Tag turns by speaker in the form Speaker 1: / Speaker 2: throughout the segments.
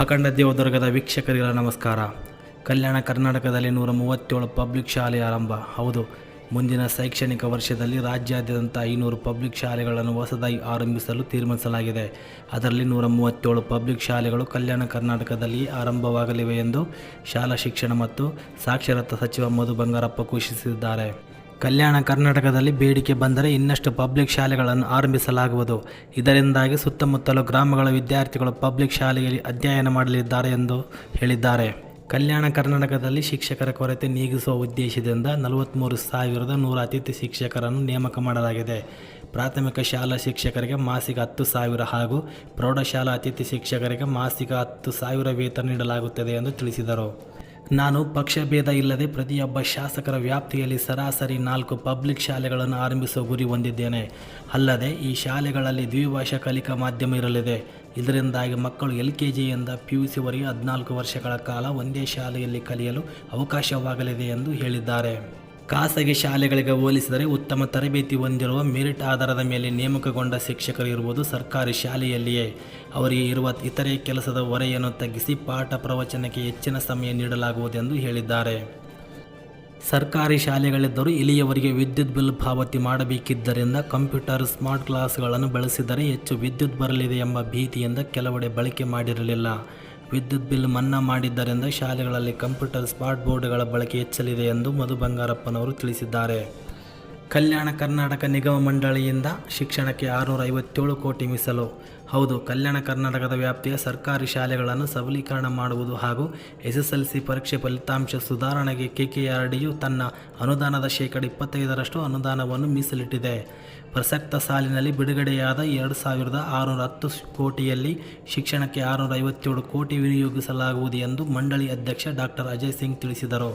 Speaker 1: ಅಖಂಡ ದೇವದುರ್ಗದ ವೀಕ್ಷಕರಿಗಳ ನಮಸ್ಕಾರ. ಕಲ್ಯಾಣ ಕರ್ನಾಟಕದಲ್ಲಿ ನೂರ ಮೂವತ್ತೇಳು ಪಬ್ಲಿಕ್ ಶಾಲೆ ಆರಂಭ. ಹೌದು, ಮುಂದಿನ ಶೈಕ್ಷಣಿಕ ವರ್ಷದಲ್ಲಿ ರಾಜ್ಯಾದ್ಯಂತ ಐನೂರು ಪಬ್ಲಿಕ್ ಶಾಲೆಗಳನ್ನು ಹೊಸದಾಗಿ ಆರಂಭಿಸಲು ತೀರ್ಮಾನಿಸಲಾಗಿದೆ. ಅದರಲ್ಲಿ ನೂರ ಮೂವತ್ತೇಳು ಪಬ್ಲಿಕ್ ಶಾಲೆಗಳು ಕಲ್ಯಾಣ ಕರ್ನಾಟಕದಲ್ಲಿ ಆರಂಭವಾಗಲಿವೆ ಎಂದು ಶಾಲಾ ಶಿಕ್ಷಣ ಮತ್ತು ಸಾಕ್ಷರತಾ ಸಚಿವ ಮಧು ಬಂಗಾರಪ್ಪ ಘೋಷಿಸಿದ್ದಾರೆ. ಕಲ್ಯಾಣ ಕರ್ನಾಟಕದಲ್ಲಿ ಬೇಡಿಕೆ ಬಂದರೆ ಇನ್ನಷ್ಟು ಪಬ್ಲಿಕ್ ಶಾಲೆಗಳನ್ನು ಆರಂಭಿಸಲಾಗುವುದು. ಇದರಿಂದಾಗಿ ಸುತ್ತಮುತ್ತಲ ಗ್ರಾಮಗಳ ವಿದ್ಯಾರ್ಥಿಗಳು ಪಬ್ಲಿಕ್ ಶಾಲೆಯಲ್ಲಿ ಅಧ್ಯಯನ ಮಾಡಲಿದ್ದಾರೆ ಎಂದು ಹೇಳಿದ್ದಾರೆ. ಕಲ್ಯಾಣ ಕರ್ನಾಟಕದಲ್ಲಿ ಶಿಕ್ಷಕರ ಕೊರತೆ ನೀಗಿಸುವ ಉದ್ದೇಶದಿಂದ ನಲವತ್ತ್ಮೂರು ಸಾವಿರದ ನೂರ ಅತಿಥಿ ಶಿಕ್ಷಕರನ್ನು ನೇಮಕ ಮಾಡಲಾಗಿದೆ. ಪ್ರಾಥಮಿಕ ಶಾಲಾ ಶಿಕ್ಷಕರಿಗೆ ಮಾಸಿಕ ಹತ್ತು ಸಾವಿರ ಹಾಗೂ ಪ್ರೌಢಶಾಲಾ ಅತಿಥಿ ಶಿಕ್ಷಕರಿಗೆ ಮಾಸಿಕ ಹತ್ತು ಸಾವಿರ ವೇತನ ನೀಡಲಾಗುತ್ತದೆ ಎಂದು ತಿಳಿಸಿದರು. ನಾನು ಪಕ್ಷಭೇದ ಇಲ್ಲದೆ ಪ್ರತಿಯೊಬ್ಬ ಶಾಸಕರ ವ್ಯಾಪ್ತಿಯಲ್ಲಿ ಸರಾಸರಿ ನಾಲ್ಕು ಪಬ್ಲಿಕ್ ಶಾಲೆಗಳನ್ನು ಆರಂಭಿಸುವ ಗುರಿ ಹೊಂದಿದ್ದೇನೆ. ಅಲ್ಲದೆ ಈ ಶಾಲೆಗಳಲ್ಲಿ ದ್ವಿಭಾಷಾ ಕಲಿಕಾ ಮಾಧ್ಯಮ ಇರಲಿದೆ. ಇದರಿಂದಾಗಿ ಮಕ್ಕಳು ಎಲ್ ಕೆ ಜಿಯಿಂದ ಪಿ ಯು ಸಿವರೆಗೆ ಹದಿನಾಲ್ಕು ವರ್ಷಗಳ ಕಾಲ ಒಂದೇ ಶಾಲೆಯಲ್ಲಿ ಕಲಿಯಲು ಅವಕಾಶವಾಗಲಿದೆ ಎಂದು ಹೇಳಿದ್ದಾರೆ. ಖಾಸಗಿ ಶಾಲೆಗಳಿಗೆ ಹೋಲಿಸಿದರೆ ಉತ್ತಮ ತರಬೇತಿ ಹೊಂದಿರುವ ಮೆರಿಟ್ ಆಧಾರದ ಮೇಲೆ ನೇಮಕಗೊಂಡ ಶಿಕ್ಷಕರು ಇರುವುದು ಸರ್ಕಾರಿ ಶಾಲೆಯಲ್ಲಿಯೇ. ಅವರಿಗೆ ಇರುವ ಇತರೆ ಕೆಲಸದ ಹೊರೆಯನ್ನು ತಗ್ಗಿಸಿ ಪಾಠ ಪ್ರವಚನಕ್ಕೆ ಹೆಚ್ಚಿನ ಸಮಯ ನೀಡಲಾಗುವುದೆಂದು ಹೇಳಿದ್ದಾರೆ. ಸರ್ಕಾರಿ ಶಾಲೆಗಳಿದ್ದರೂ ಇಲ್ಲಿಯವರಿಗೆ ವಿದ್ಯುತ್ ಬಿಲ್ ಪಾವತಿ ಮಾಡಬೇಕಿದ್ದರಿಂದ ಕಂಪ್ಯೂಟರ್ ಸ್ಮಾರ್ಟ್ ಕ್ಲಾಸ್ಗಳನ್ನು ಬಳಸಿದರೆ ಹೆಚ್ಚು ವಿದ್ಯುತ್ ಬರಲಿದೆ ಎಂಬ ಭೀತಿಯಿಂದ ಕೆಲವೆಡೆ ಬಳಕೆ ಮಾಡಿರಲಿಲ್ಲ. ವಿದ್ಯುತ್ ಬಿಲ್ ಮನ್ನಾ ಮಾಡಿದ್ದರಿಂದ ಶಾಲೆಗಳಲ್ಲಿ ಕಂಪ್ಯೂಟರ್ ಸ್ಮಾರ್ಟ್ ಬೋರ್ಡ್ಗಳ ಬಳಕೆ ಹೆಚ್ಚಲಿದೆ ಎಂದು ಮಧು ಬಂಗಾರಪ್ಪನವರು ತಿಳಿಸಿದ್ದಾರೆ. ಕಲ್ಯಾಣ ಕರ್ನಾಟಕ ನಿಗಮ ಮಂಡಳಿಯಿಂದ ಶಿಕ್ಷಣಕ್ಕೆ ಆರುನೂರ ಐವತ್ತೇಳು ಕೋಟಿ ಮೀಸಲು. ಹೌದು, ಕಲ್ಯಾಣ ಕರ್ನಾಟಕದ ವ್ಯಾಪ್ತಿಯ ಸರ್ಕಾರಿ ಶಾಲೆಗಳನ್ನು ಸಬಲೀಕರಣ ಮಾಡುವುದು ಹಾಗೂ ಎಸ್ಎಸ್ಎಲ್ಸಿ ಪರೀಕ್ಷೆ ಫಲಿತಾಂಶ ಸುಧಾರಣೆಗೆ ಕೆಕೆಆರ್ಡಿಯು ತನ್ನ ಅನುದಾನದ ಶೇಕಡ ಇಪ್ಪತ್ತೈದರಷ್ಟು ಅನುದಾನವನ್ನು ಮೀಸಲಿಟ್ಟಿದೆ. ಪ್ರಸಕ್ತ ಸಾಲಿನಲ್ಲಿ ಬಿಡುಗಡೆಯಾದ ಎರಡು ಸಾವಿರದ ಆರುನೂರ ಹತ್ತು ಕೋಟಿಯಲ್ಲಿ ಶಿಕ್ಷಣಕ್ಕೆ ಆರುನೂರ ಐವತ್ತೇಳು ಕೋಟಿ ವಿನಿಯೋಗಿಸಲಾಗುವುದು ಎಂದು ಮಂಡಳಿ ಅಧ್ಯಕ್ಷ ಡಾಕ್ಟರ್ ಅಜಯ್ ಸಿಂಗ್ ತಿಳಿಸಿದರು.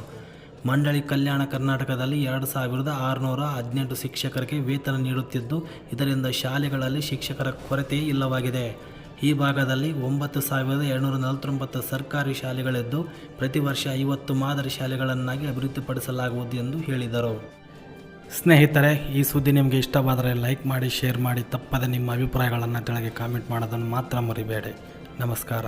Speaker 1: ಮಂಡಳಿ ಕಲ್ಯಾಣ ಕರ್ನಾಟಕದಲ್ಲಿ ಎರಡು ಸಾವಿರದ ಆರುನೂರ ಹದಿನೆಂಟು ಶಿಕ್ಷಕರಿಗೆ ವೇತನ ನೀಡುತ್ತಿದ್ದು, ಇದರಿಂದ ಶಾಲೆಗಳಲ್ಲಿ ಶಿಕ್ಷಕರ ಕೊರತೆ ಇಲ್ಲವಾಗಿದೆ. ಈ ಭಾಗದಲ್ಲಿ ಒಂಬತ್ತು ಸಾವಿರದ ಎರಡುನೂರ ನಲವತ್ತೊಂಬತ್ತು ಸರ್ಕಾರಿ ಶಾಲೆಗಳಿದ್ದು, ಪ್ರತಿ ವರ್ಷ ಐವತ್ತು ಮಾದರಿ ಶಾಲೆಗಳನ್ನಾಗಿ ಅಭಿವೃದ್ಧಿಪಡಿಸಲಾಗುವುದು ಎಂದು ಹೇಳಿದರು. ಸ್ನೇಹಿತರೆ, ಈ ಸುದ್ದಿ ನಿಮಗೆ ಇಷ್ಟವಾದರೆ ಲೈಕ್ ಮಾಡಿ, ಶೇರ್ ಮಾಡಿ, ತಪ್ಪದೆ ನಿಮ್ಮ ಅಭಿಪ್ರಾಯಗಳನ್ನು ಕೆಳಗೆ ಕಾಮೆಂಟ್ ಮಾಡೋದನ್ನು ಮಾತ್ರ ಮರಿಬೇಡಿ. ನಮಸ್ಕಾರ.